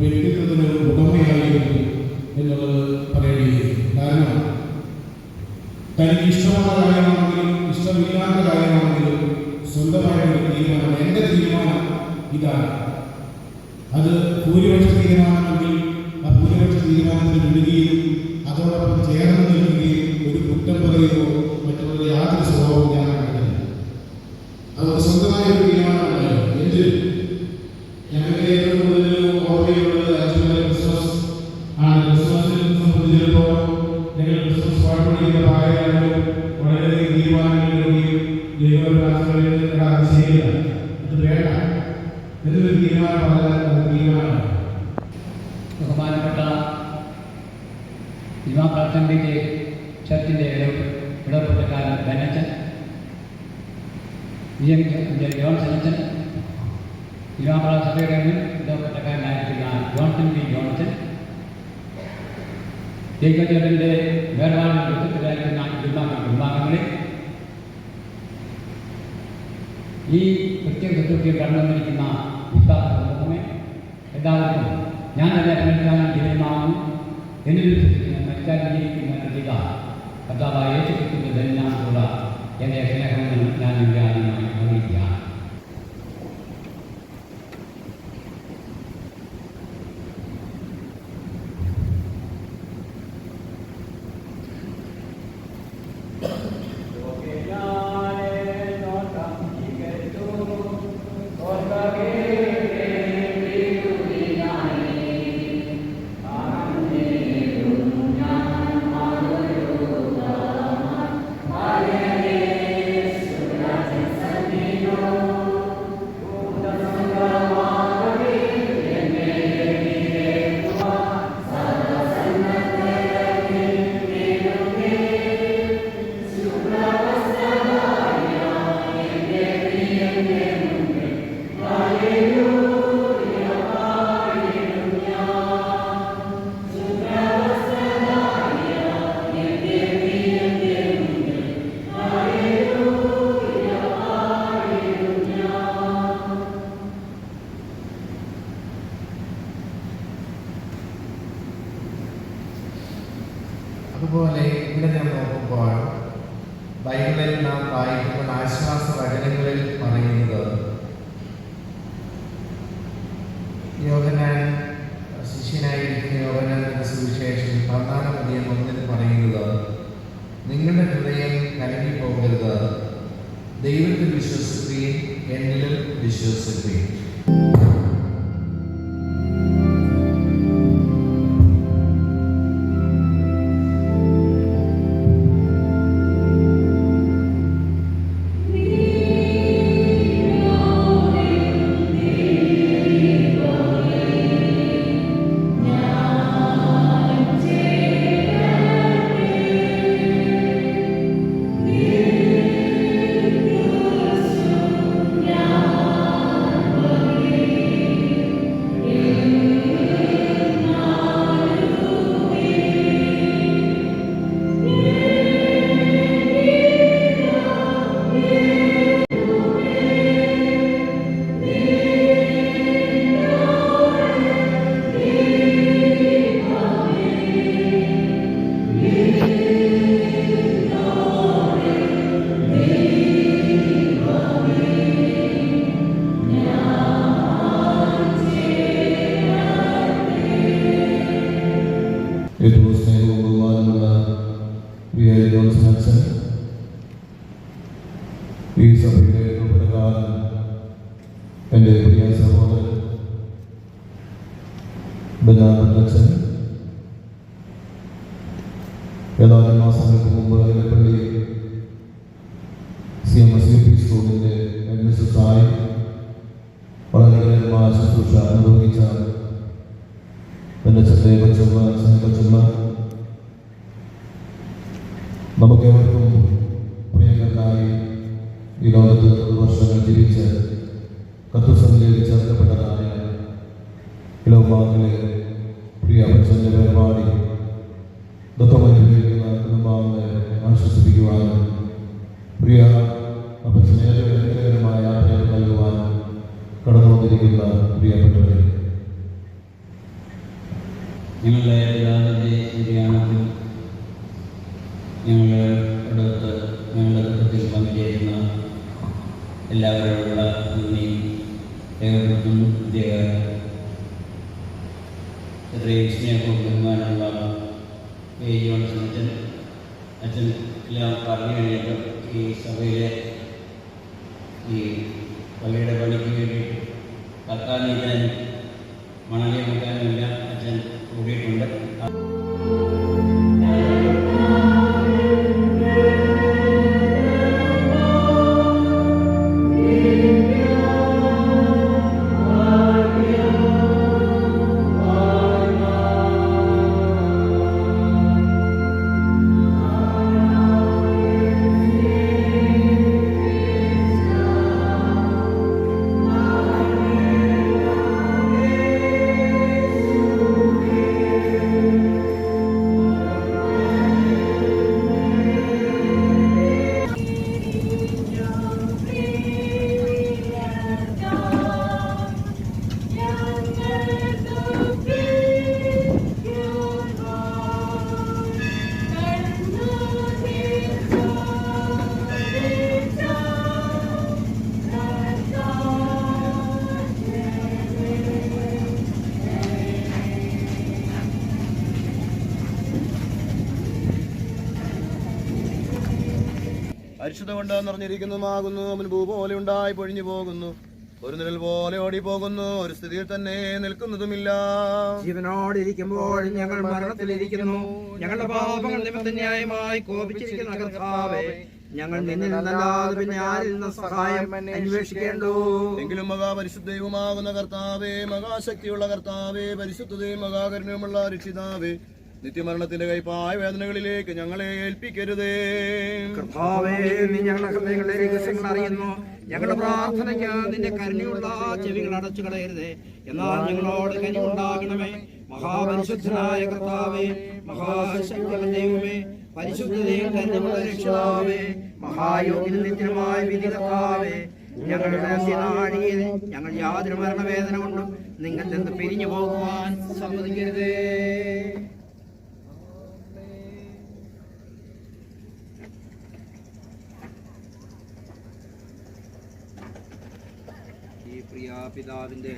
വ്യക്തിത്വത്തിന് ഉടമയായിരുന്നു എന്നുള്ളത് പറയേണ്ടിയിരിക്കും കാരണം തനിക്ക് ഇഷ്ടമുള്ള കാര്യമാണെങ്കിലും ഇഷ്ടമില്ലാത്ത കാര്യമാണെങ്കിലും സ്വന്തമായിട്ടൊരു തീരുമാനം എന്റെ തീരുമാനം ഇതാണ്. അത് ഭൂരിപക്ഷ തീരുമാനമെങ്കിൽ ആ ഭൂരിപക്ഷ തീരുമാനത്തിന് വിടുകയും അതോടൊപ്പം ചേർന്ന് നിൽക്കുകയും ഒരു കുറ്റം പറയുകയോ മറ്റുള്ള യാതൊരു സ്വഭാവവും ഞാൻ കണ്ടില്ല അത് സ്വന്തമായ ഒരു തീരുമാനമല്ല അത് തീരുമാനമാണ് ബഹുമാനപ്പെട്ട ഇമാം പ്രാർത്ഥനയിലെ ചർച്ചിന്റെ ഇടപെട്ടക്കാരൻ ബനച്ചൻ വി എം ഇമാം സഭയുടെ ഇടപെട്ടക്കാരനായിരിക്കുന്ന ജോൺസൺ വി ജോൺസൺ ദൈവജനത്തിന്റെ വേർപാട് യുദ്ധത്തിലായിരിക്കുന്ന കുടുംബാംഗ ഈ പ്രത്യേക സമൂഹമേ എല്ലാവർക്കും ഞാൻ തന്നെ മരിക്കാൻ ജനമാകും എന്നിൽ വിശ്വസിക്കുന്ന മരിക്കാൻ ജീവിക്കുന്ന കർത്താവായ യേശുക്രിസ്തുവിന്റെ ബലിനാമത്തുള്ള എന്റെ സ്നേഹമെന്ന് ഞാൻ ഇവിടെ അതുപോലെ ഇവിടെ ഞാൻ നോക്കുമ്പോൾ ബൈബിളിൽ നാം വായിക്കുന്ന ആശ്വാസ വചനങ്ങളിൽ പറയുന്നത് യോഗനാൻ ശിഷ്യനായിരിക്കുന്ന യോഹനാന്റെ സുവിശേഷം പതിനാലാം അധികം ഒന്നിൽ പറയുന്നത് നിങ്ങളുടെ ഹൃദയം കലങ്ങി പോകരുത് ദൈവത്തിൽ വിശ്വസിക്കുകയും എന്നിലും വിശ്വസിക്കുകയും ഏറ്റവും സ്നേഹവും ബഹുമാനമുള്ള വി ജോൺസൺ അച്ഛൻ ഈ സഭയുടെ എന്റെ ശ്രദ്ധയെ കൊച്ചുള്ള സ്നേഹച്ചുള്ള നമുക്കേവർക്കും പ്രിയങ്കരനായി ഈ ലോകത്ത് വർഷങ്ങൾ ജീവിച്ച് കത്തുസഭയിലേക്ക് ചേർക്കപ്പെട്ടതായ ഇളവാങ്ങളെ പ്രിയ അച്ഛന്റെ പരിപാടി ദുഃഖമനുഭവിക്കുന്ന കുടുംബാംഗങ്ങളെ ആശ്വസിപ്പിക്കുവാനും പ്രിയ അപ്പച്ചനെ ഏറെ അനുഗ്രഹകരമായ യാത്ര നൽകുവാനും കടന്നു വന്നിരിക്കുന്ന പ്രിയപ്പെട്ടവരെ ഞങ്ങളുടെ പിതാവിന്റെ നിര്യാണത്തിൽ ഞങ്ങൾ അടുത്ത് ഞങ്ങളുടെ ദുഃഖത്തിൽ പങ്കുചേരുന്ന എല്ലാവരോടുള്ള നന്ദി രേഖപ്പെടുത്തുന്നു. പ്രത്യേക എത്രയും സ്നേഹവും ബഹുമാനമുള്ള എ ജോൺസൺ അച്ഛൻ അച്ഛൻ എല്ലാം പറഞ്ഞു കഴിഞ്ഞിട്ടും ഈ സഭയിലെ ഈ പള്ളിയുടെ പണിക്ക് വേണ്ടി കക്കാൻ നീക്കാനും മണലി വെക്കാനും എല്ലാം അച്ഛൻ പരിശുദ്ധ കൊണ്ട് നിറഞ്ഞിരിക്കുന്നതുമാകുന്നു. അവൻ ഭൂ പോലെ ഉണ്ടായി പൊഴിഞ്ഞു പോകുന്നു. ഒരു നിഴൽ പോലെ ഓടിപ്പോകുന്നു. ഒരു സ്ഥിതിയിൽ തന്നെ നിൽക്കുന്നതുമില്ല. ജീവനോടിരിക്കുമ്പോൾ ഞങ്ങൾ മരണത്തിലിരിക്കുന്നു. ഞങ്ങളുടെ പാപങ്ങൾ നിമിത്തം ന്യായമായി കോപിച്ചിരിക്കുന്ന കർത്താവേ ഞങ്ങൾ നിന്നിൽ നിന്നല്ലാതെ പിന്നെ ആരിൽ നിന്ന് സഹായം അന്വേഷിക്കേണ്ടു? എങ്കിലും മഹാപരിശുദ്ധയുമാകുന്ന കർത്താവേ മഹാശക്തിയുള്ള കർത്താവേ പരിശുദ്ധതയും മഹാകരുണയുമുള്ള രക്ഷിതാവേ നിത്യമരണത്തിന്റെ കൈപ്പായ വേദനകളിലേക്ക് ഞങ്ങളെ ഏൽപ്പിക്കരുതേ. കർത്താവേ നീ ഞങ്ങളുടെ ഹൃദയങ്ങളുടെ രഹസ്യങ്ങൾ അറിയുന്നു. ഞങ്ങളുടെ പ്രാർത്ഥനയ്ക്ക് നിന്റെ കരുണയുള്ള ചെവികൾ അടച്ചു കളയരുതേ. എന്നാൽ ഞങ്ങളോട് കരുണ്ടാകണമേ മഹാപരിശുദ്ധനായ കർത്താവേ മഹാശക്തിയുള്ള ദൈവമേ പരിശുദ്ധതയും കരുണയുള്ള രക്ഷിതാവേ മഹായോഗിനും നിത്യമായ വിധി കർത്താവേ ഞങ്ങളുടെ അന്ത്യനാഴികയിൽ ഞങ്ങൾ യാതൊരു മരണവേദന കൊണ്ടും നിങ്ങൾ നിന്ന് പിരിഞ്ഞു പോകുവാൻ സമ്മതിക്കരുതേ ഈ പ്രിയ പിതാവിന്റെ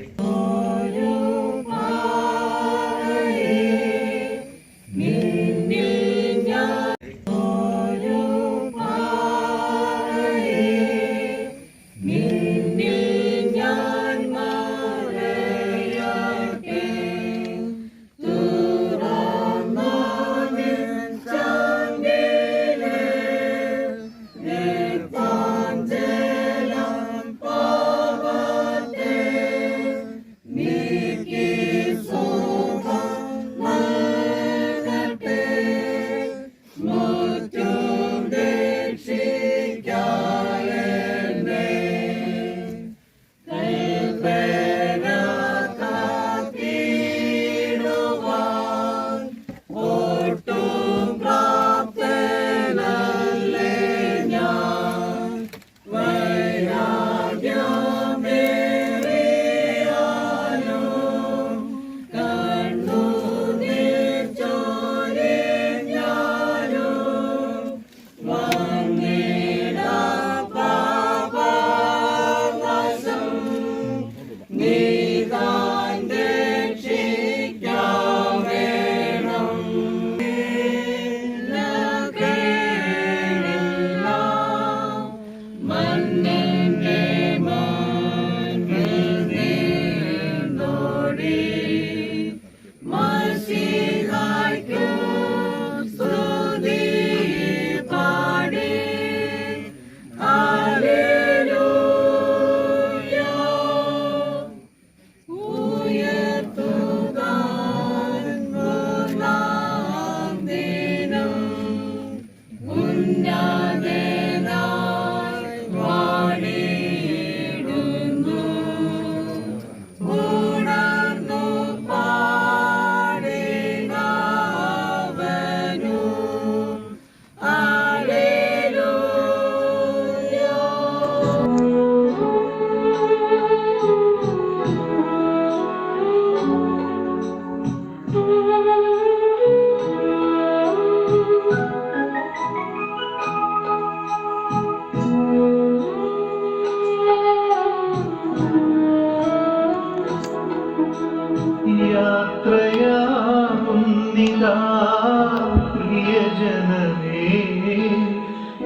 പ്രിയജനമേ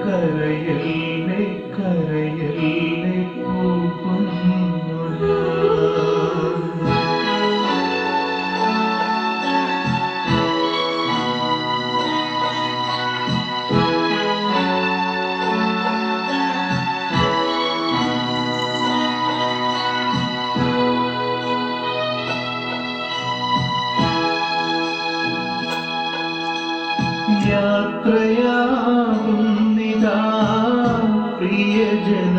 കരയല്ലേ legend.